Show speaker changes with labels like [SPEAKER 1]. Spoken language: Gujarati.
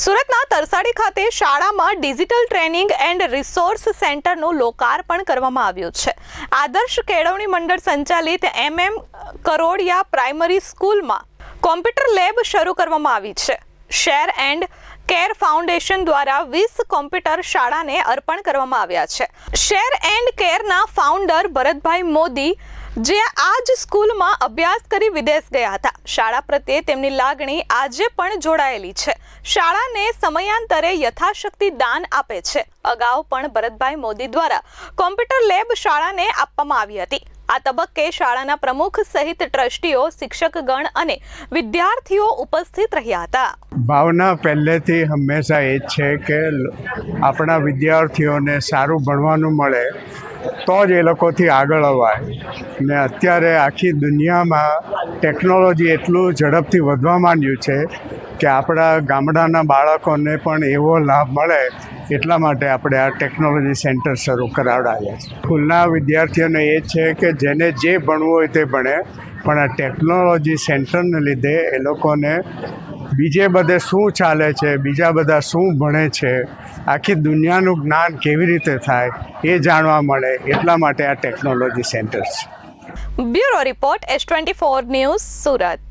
[SPEAKER 1] સુરતના તરસાડી ખાતે શાળામાં ડિજિટલ ટ્રેનિંગ એન્ડ રિસોર્સ સેન્ટરનું લોકાર્પણ કરવામાં આવ્યું છે. આદર્શ કેળવણી મંડળ સંચાલિત એમ એમ કરોડિયા પ્રાઇમરી સ્કૂલમાં કોમ્પ્યુટર લેબ શરૂ કરવામાં આવી છે. શેર એન્ડ કેર ફાઉન્ડેશન દ્વારા વીસ કોમ્પ્યુટર શાળાને અર્પણ કરવામાં આવ્યા છે. શેર એન્ડ કેરના ફાઉન્ડર ભરતભાઈ મોદી, જે આ જ સ્કૂલમાં અભ્યાસ કરી વિદેશ ગયા હતા. શાળા પ્રત્યે તેમની લાગણી આજે પણ જોડાયેલી છે. શાળાને સમયાંતરે યથાશક્તિ દાન આપે છે. અગાઉ પણ ભરતભાઈ મોદી દ્વારા કોમ્પ્યુટર લેબ શાળાને આપવામાં આવી હતી. આ તબક્કે શાળાના પ્રમુખ સહિત ટ્રસ્ટીઓ, શિક્ષકગણ અને વિદ્યાર્થીઓ ઉપસ્થિત રહ્યા હતા.
[SPEAKER 2] ભાવના પહેલેથી હંમેશા એ જ છે કે આપણા વિદ્યાર્થીઓને સારું ભણવાનું મળે તો જ એ લોકોથી આગળ અવાય. ને અત્યારે આખી દુનિયામાં ટેકનોલોજી એટલું ઝડપથી વધવા માંડ્યું છે કે આપણા ગામડાના બાળકોને પણ એવો લાભ મળે એટલા માટે આપણે આ ટેકનોલોજી સેન્ટર શરૂ કરાવડાવ્યા છે. સ્કૂલના વિદ્યાર્થીઓને એ છે કે જેને જે ભણવું હોય તે ભણે, પણ આ ટેકનોલોજી સેન્ટરને લીધે એ લોકોને બીજે બધે શું ચાલે છે, બીજા બધા શું ભણે છે, આખી દુનિયાનું જ્ઞાન કેવી રીતે થાય એ જાણવા મળે એટલા માટે આ ટેકનોલોજી સેન્ટર છે.
[SPEAKER 1] Bureau report S twenty four news Surat.